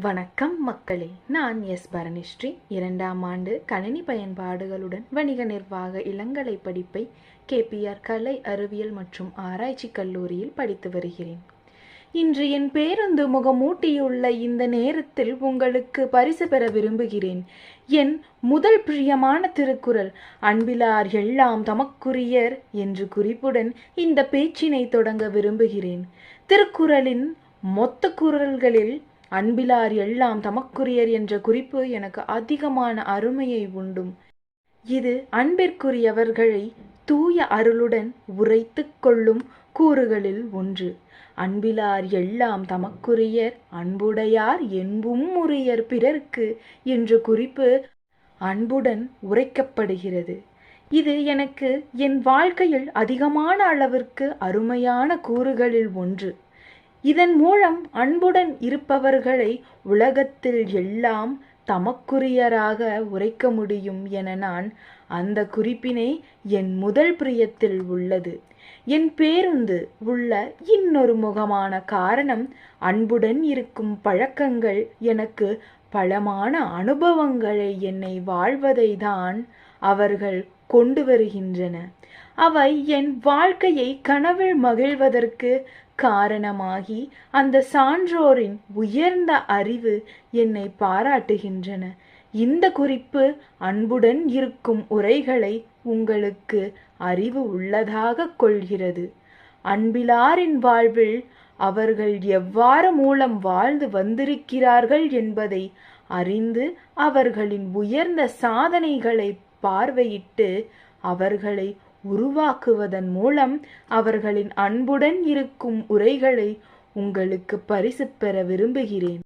வணக்கம் மக்களே. நான் எஸ். பரணிஸ்ரீ. இரண்டாம் ஆண்டு கணினி பயன்பாடுகளுடன் வணிக நிர்வாக இளங்கலை படிப்பை கேபிஆர் கலை அறிவியல் மற்றும் ஆராய்ச்சி கல்லூரியில் படித்து வருகிறேன். இன்று என் பேருந்து முகமூட்டியுள்ள இந்த நேரத்தில் உங்களுக்கு பரிசு பெற விரும்புகிறேன். என் முதல் பிரியமான திருக்குறள் அன்பிலார் எல்லாம் தமக்குரியர் என்று குறிப்புடன் இந்த பேச்சினை தொடங்க விரும்புகிறேன். திருக்குறளின் மொத்த குரல்களில் அன்பிலார் எல்லாம் தமக்குரியர் என்ற குறிப்பு எனக்கு அதிகமான அருமையை உண்டும். இது அன்பிற்குரியவர்களை தூய அருளுடன் உரைத்து கொள்ளும் கூறுகளில் ஒன்று. அன்பிலார் எல்லாம் தமக்குரியர் அன்புடையார் என்பும் உரியர் பிறர்க்கு என்ற குறிப்பு அன்புடன் உரைக்கப்படுகிறது. இது எனக்கு என் வாழ்க்கையில் அதிகமான அளவிற்கு அருமையான கூறுகளில் ஒன்று. இதன் மூலம் அன்புடன் இருப்பவர்களை உலகத்தில் எல்லாம் தமக்குரியராக உரைக்க முடியும் என நான் அந்த குறிப்பினை என் முதல் பிரியத்தில் உள்ளது. என் பேருந்து உள்ள இன்னொரு முகமான காரணம் அன்புடன் இருக்கும் பழக்கங்கள். எனக்கு பலமான அனுபவங்களை என்னை வாழ்வதை தான் அவர்கள் கொண்டு வருகின்றன. அவை என் வாழ்க்கையை கனவில் மகிழ்வதற்கு காரணமாகி அந்த சான்றோரின் உயர்ந்த அறிவு என்னை பாராட்டுகின்றன. இந்த குறிப்பு அன்புடன் இருக்கும் உரைகளை உங்களுக்கு அறிவு உள்ளதாக கொள்கிறது. அன்பிலாரின் வாழ்வில் அவர்கள் எவ்வாறு மூலம் வாழ்ந்து வந்திருக்கிறார்கள் என்பதை அறிந்து அவர்களின் உயர்ந்த சாதனைகளை பார்வையிட்டு அவர்களை உருவாக்குவதன் மூலம் அவர்களின் அன்புடன் இருக்கும் உரைகளை உங்களுக்கு பரிசு பெற விரும்புகிறேன்.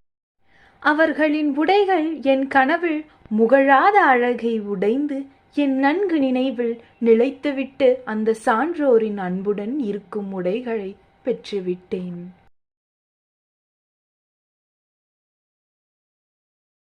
அவர்களின் உடைகள் என் கனவில் முகழாத அழகை உடைந்து என் நன்கு நினைவில் நிலைத்துவிட்டு அந்த சான்றோரின் அன்புடன் இருக்கும் உடைகளை பெற்றுவிட்டேன்.